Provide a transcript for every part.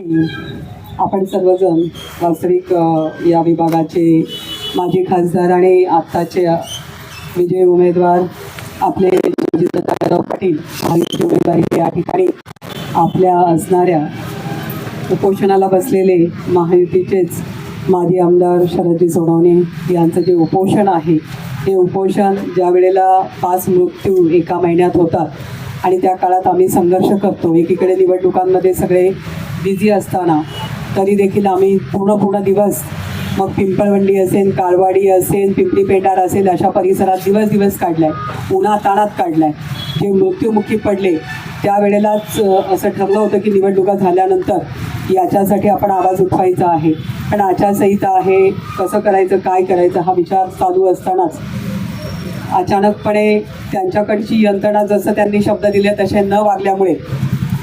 आपण सर्वजण वास्तविक या विभागाचे माजी खासदार आणि आत्ताचे विजय उमेदवार आपले जिल्हाराव पाटील उमेदवारी या ठिकाणी आपल्या असणाऱ्या उपोषणाला बसलेले महायुतीचेच माजी आमदार शरदजी सोनवणे यांचं जे उपोषण आहे ते उपोषण ज्या वेळेला पाच मृत्यू एका महिन्यात होतात आणि त्या काळात आम्ही संघर्ष करतो. एकीकडे निवडणुकांमध्ये सगळे बिझी असताना तरी देखील आम्ही पूर्ण पूर्ण दिवस मग पिंपळवंडी असेल काळवाडी असेल पिंपरी पेंडार असेल अशा परिसरात दिवस दिवस काढलाय उन्हा ताणात काढलाय. जे मृत्युमुखी पडले त्यावेळेलाच असं ठरलं होतं की निवडणुका झाल्यानंतर याच्यासाठी आपण आवाज उठवायचा आहे. पण आचारसंहिता आहे कसं करायचं काय करायचं हा विचार चालू असतानाच. अचानकपणे त्यांच्याकडची यंत्रणा जसं त्यांनी शब्द दिले तसे न वागल्यामुळे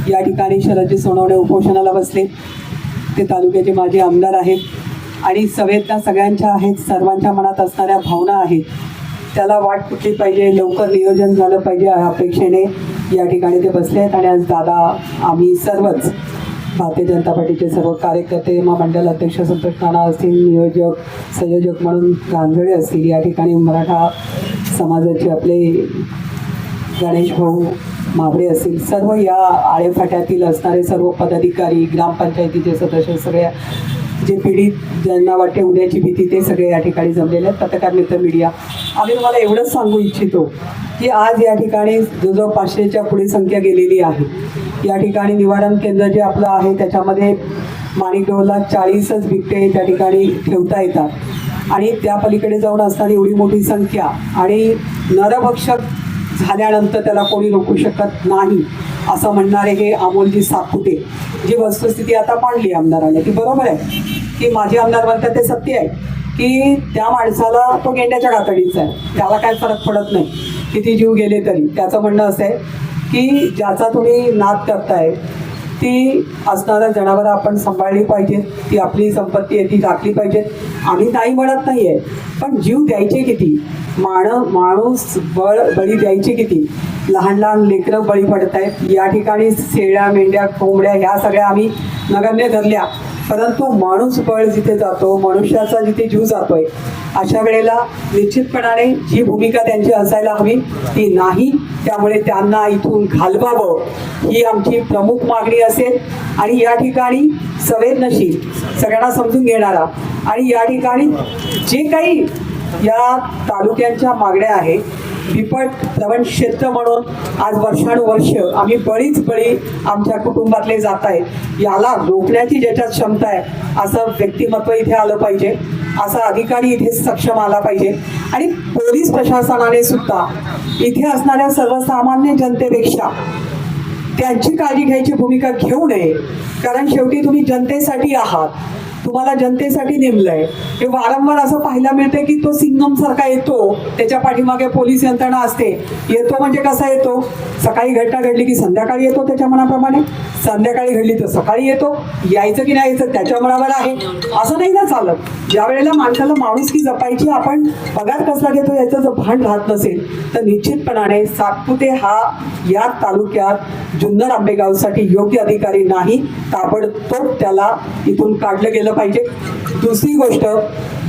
या ठिकाणी शरदजी सोनवणे उपोषणाला बसले. ते तालुक्याचे माजी आमदार आहेत. आणि सवेदना सगळ्यांच्या आहेत सर्वांच्या मनात असणाऱ्या भावना आहेत. त्याला वाट कुठली पाहिजे लवकर नियोजन झालं पाहिजे अपेक्षेने या ठिकाणी ते बसले आहेत. आणि आज दादा आम्ही सर्वच भारतीय जनता पार्टीचे सर्व कार्यकर्ते महामंडळ अध्यक्ष संतोष नाना असतील नियोजक संयोजक म्हणून गांधळे असतील या ठिकाणी मराठा समाजाचे आपले गणेश भाऊ महाबळे असतील सर्व या आळेफाट्यातील असणारे सर्व पदाधिकारी ग्रामपंचायतीचे सदस्य सगळ्या जे पीडित ज्यांना वाटते उद्याची भीती ते सगळे या ठिकाणी जमलेले आहेत. पत्रकार मित्र मीडिया आम्ही तुम्हाला एवढंच सांगू इच्छितो की आज या ठिकाणी जवळजवळ पाचशेच्या पुढे संख्या गेलेली आहे. या ठिकाणी निवारण केंद्र जे आपलं आहे त्याच्यामध्ये माणिकडोला चाळीसच बिबटे त्या ठिकाणी ठेवता येतात. आणि त्या पलीकडे जाऊन असणारी एवढी मोठी संख्या आणि नरभक्षक झाल्यानंतर त्याला कोणी रोखू शकत नाही असं म्हणणारे हे अमोलजी सापुते जी वस्तुस्थिती आता मांडली आमदाराने ती बरोबर आहे. की माझे आमदार म्हणतात ते सत्य आहे. की त्या माणसाला तो गेंड्याच्या कातडीचा आहे. त्याला काय फरक पडत नाही. किती जीव गेले तरी. त्याचं म्हणणं असं आहे की ज्याचा तुम्ही नाद करताय ती असणारं जनावरं आपण सांभाळली पाहिजेत ती आपली संपत्ती आहे ती राखली पाहिजेत. आम्ही नाही म्हणत नाही आहे पण जीव द्यायचे किती? माण माणूस बळ बळी द्यायचे किती? लहान लहान लेकरं बळी पडत आहेत या ठिकाणी शेळ्या मेंढ्या कोंबड्या ह्या सगळ्या आम्ही नगण्य धरल्या. परंतु माणूस बळ जिथे जातो मनुष्याचा जिथे जीव जातोय अशा वेळेला निश्चितपणाने जी भूमिका त्यांची असायला हवी ती नाही. त्यामुळे त्यांना इथून घालवावं ही आमची प्रमुख मागणी असेल. आणि या ठिकाणी संवेदनशील सगळ्यांना समजून घेणारा आणि या ठिकाणी जे काही या तालुक्यांच्या मागण्या आहेत बिपट प्रवण क्षेत्र म्हणून आज वर्षानुवर्ष आम्ही बळीच बळी आमच्या कुटुंबातले जात आहेत याला रोखण्याची ज्याच्यात क्षमता आहे असं व्यक्तिमत्व इथे आलं पाहिजे. असा अधिकारी इथे सक्षम आला पाहिजे. आणि पोलीस प्रशासनाने सुद्धा इथे असणाऱ्या सर्वसामान्य जनतेपेक्षा त्यांची काळजी घ्यायची भूमिका घेऊ नये. कारण शेवटी तुम्ही जनतेसाठी आहात. तुम्हाला जनतेसाठी नेमलंय. हे वारंवार असं पाहायला मिळतंय की तो सिंगम सारखा येतो त्याच्या पाठीमागे पोलीस यंत्रणा असते. येतो म्हणजे कसा येतो? सकाळी घटना घडली की संध्याकाळी येतो त्याच्या मनाप्रमाणे? संध्याकाळी घडली तर सकाळी येतो. यायचं की नाही यायचं त्याच्या मनावर आहे. असं नाही ना चालत. ज्या वेळेला माणसाला माणुसकी जपायची आपण पगार कसला घेतो याचं जर भान राहत नसेल तर निश्चितपणाने सातपुते हा या तालुक्यात जुन्नर आंबेगावसाठी योग्य अधिकारी नाही. ताबडतोब त्याला इथून काढलं गेलं पाहिजे. दुसरी गोष्ट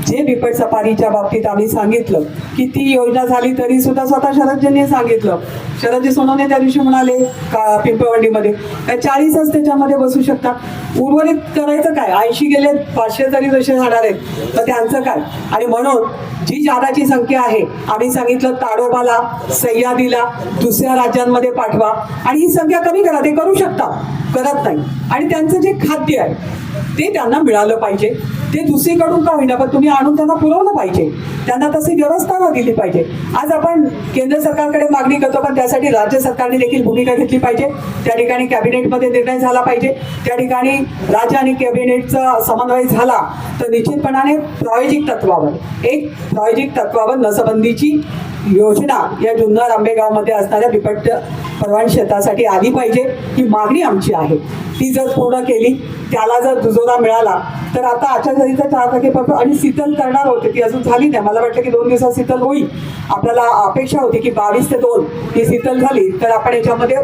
जे बिपट सफारीच्या बाबतीत आम्ही सांगितलं की ती योजना झाली तरी सुद्धा स्वतः शरदजींनी सांगितलं. शरदजी सोनवणे त्या दिवशी म्हणाले का पिंपळवंडीमध्ये? काय चाळीसच त्याच्यामध्ये बसू शकतात. उर्वरित करायचं काय? ऐंशी गेले पाचशे तरी जसे जाणार आहेत. तर त्यांचं काय? आणि म्हणून जी जादाची संख्या आहे आम्ही सांगितलं ताडोबाला सह्यादीला दुसऱ्या राज्यांमध्ये पाठवा. आणि ही संख्या कमी करा ते करू शकता. करत नाही. आणि त्यांचं जे खाद्य आहे ते त्यांना मिळालं पाहिजे. ते दुसरीकडून का होईना पण तुम्ही आणून त्यांना पुरवलं पाहिजे. त्यांना तशी व्यवस्था न दिली पाहिजे. आज आपण केंद्र सरकारकडे मागणी करतो पण त्यासाठी राज्य सरकारने देखील भूमिका घेतली पाहिजे. त्या ठिकाणी कॅबिनेटमध्ये निर्णय झाला पाहिजे. त्या ठिकाणी राज्य आणि कॅबिनेटचा समन्वय झाला तर निश्चितपणाने प्रायोजिक तत्वावर एक प्रायोजिक तत्वावर नसबंदीची योजना या जुन्नर आंबेगावमध्ये असणाऱ्या बिपट परवान शेतासाठी आली पाहिजे ही मागणी आमची आहे. ती जर पूर्ण केली त्याला जर दुजोरा मिळाला तर आता आचारसंहिता चार तारखेपर्यंत आणि शीतल करणार होते ती अजून झाली नाही. मला वाटलं की दोन दिवसात शीतल होईल. आपल्याला अपेक्षा होती की बावीस ते दोन ही शीतल झाली तर आपण याच्यामध्ये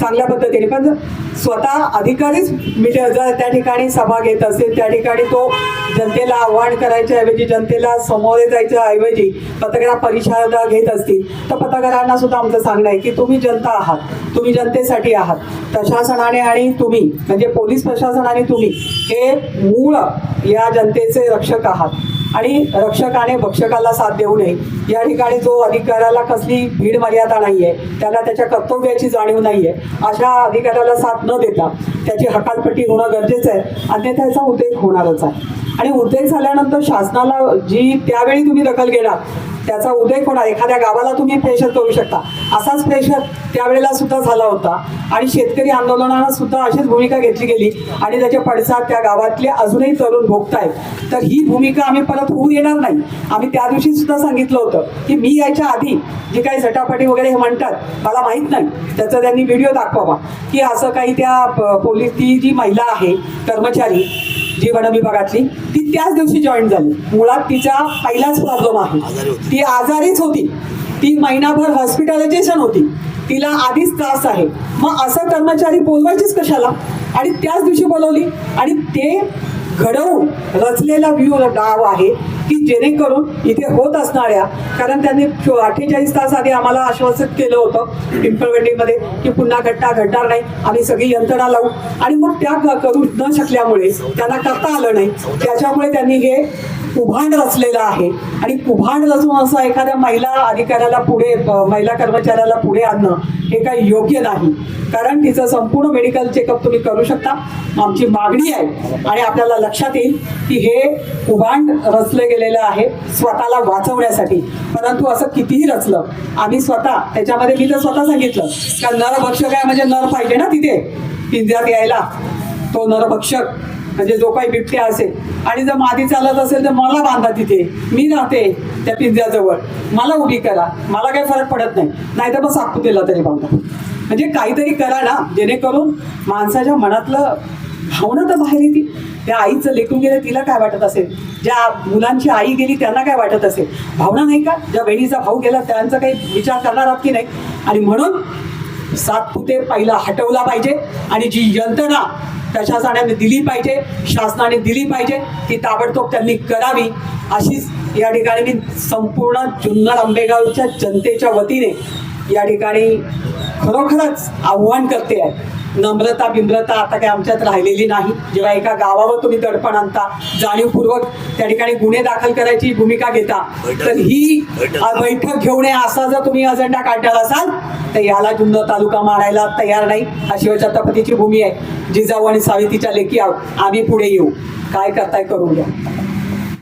चांगल्या पद्धतीने. पण स्वतः अधिकारीच मिट जर त्या ठिकाणी सभा घेत असेल त्या ठिकाणी तो जनतेला आव्हान करायच्या ऐवजी जनतेला समोरे जायच्या ऐवजी पत्रकार परिषदा घेत असतील तर पत्रकारांना सुद्धा आमचं सांगणं आहे की तुम्ही जनता आहात तुम्ही जनतेसाठी आहात. प्रशासनाने आणि तुम्ही म्हणजे पोलीस प्रशासनाने तुम्ही हे मूळ या जनतेचे रक्षक आहात. आणि रक्षकाने भक्षकाला साथ देऊ नये. या ठिकाणी जो अधिकाऱ्याला कसली भीड मर्यादा नाहीये त्याला त्याच्या कर्तव्याची जाणीव नाहीये अशा अधिकाऱ्याला साथ न देता त्याची हकालपट्टी होणं गरजेचं आहे. अन्यथा याचा उद्रेक होणारच आहे. आणि उद्रेक झाल्यानंतर शासनाला जी त्यावेळी तुम्ही दखल घेणार त्याचा उदय होणार. एखाद्या गावाला तुम्ही प्रेशर करू शकता. असाच प्रेशर त्यावेळेला सुद्धा झाला होता. आणि शेतकरी आंदोलनाला सुद्धा अशीच भूमिका घेतली गेली. आणि त्याचे पडसाद त्या गावातले अजूनही तरुण भोगतायत. तर ही भूमिका आम्ही परत होऊ येणार नाही. आम्ही त्या दिवशी सुद्धा सांगितलं होतं की मी याच्या आधी जे काही झटापटी वगैरे हे म्हणतात मला माहीत नाही. त्याचा त्यांनी व्हिडिओ दाखवावा. की असं काही त्या प- पोलीस ती जी महिला आहे कर्मचारी जी वन विभागातली ती त्याच दिवशी जॉईन झाली. मुळात तिचा पहिलाच प्रॉब्लेम आहे. ती आजारीच होती. ती महिनाभर हॉस्पिटलायझेशन होती. तिला आधीच त्रास आहे. मग असं कर्मचारी बोलवायचीच कशाला? आणि त्याच दिवशी बोलवली. आणि ते घडवून रचलेला व्ह्यू डाव आहे की जेणेकरून इथे होत असणाऱ्या कारण त्यांनी अठ्ठेचाळीस तास आधी आम्हाला आश्वासित केलं होतं पिंपळवेंडीमध्ये की पुन्हा घटना घडणार नाही आम्ही सगळी यंत्रणा लावू. आणि मग त्या करू न शकल्यामुळे त्यांना करता आलं नाही. त्याच्यामुळे त्यांनी हे कुभांड रचलेलं आहे. आणि कुभांड रचून असं एखाद्या महिला अधिकाऱ्याला पुढे महिला कर्मचाऱ्याला पुढे आणणं हे काही योग्य नाही. कारण तिचं संपूर्ण मेडिकल चेकअप तुम्ही करू शकता. आमची मागणी आहे. आणि आपल्याला लक्षात येईल की हे कुभांड रचलं गेलेलं आहे स्वतःला वाचवण्यासाठी. परंतु असं कितीही रचलं आम्ही स्वतः त्याच्यामध्ये मी तर स्वतः सांगितलं का नरभक्षक आहे म्हणजे नर पाहिजे ना तिथे? पिंजऱ्यात यायला. तो नरभक्षक म्हणजे जो काही बिबट्या असेल. आणि जर मादी चालत असेल तर मला बांधा तिथे. मी राहते त्या पिंजऱ्याजवळ. मला उभी करा. मला काही फरक पडत नाही. नाहीतर मग सातपुतेला तरी बांधा. म्हणजे काहीतरी करा ना. जेणेकरून माणसाच्या मनातलं भावना तर बाहेर येते त्या आईचं लेखून गेलं तिला काय वाटत असेल? ज्या मुलांची आई गेली त्यांना काय वाटत असेल? भावना नाही का? ज्या बहिणीचा भाऊ गेला त्यांचा काही विचार करणार आहात की नाही? आणि म्हणून सातपुते पहिला हटवला पाहिजे आणि जी यंत्रणा प्रशासनाने दिली पाहिजे शासनाने दिली पाहिजे ती ताबडतोब त्यांनी करावी. अशीच या ठिकाणी मी संपूर्ण जुन्नर आंबेगावच्या जनतेच्या वतीने या ठिकाणी खरोखरच आव्हान करते आहे. नम्रता बिम्रता आता काही आमच्यात राहिलेली नाही. जेव्हा एका गावावर तुम्ही दडपण आणता जाणीवपूर्वक त्या ठिकाणी गुन्हे दाखल करायची भूमिका घेता तर ही बैठक. घेऊ नये असा जर तुम्ही अजेंडा काढणार असाल तर याला जुन्नर तालुका मारायला तयार नाही. हा शिवछत्रपतीची भूमी आहे. जिजाऊ आणि सावित्रीच्या लेखी आहोत. आम्ही पुढे येऊ. काय करताय करून घ्या.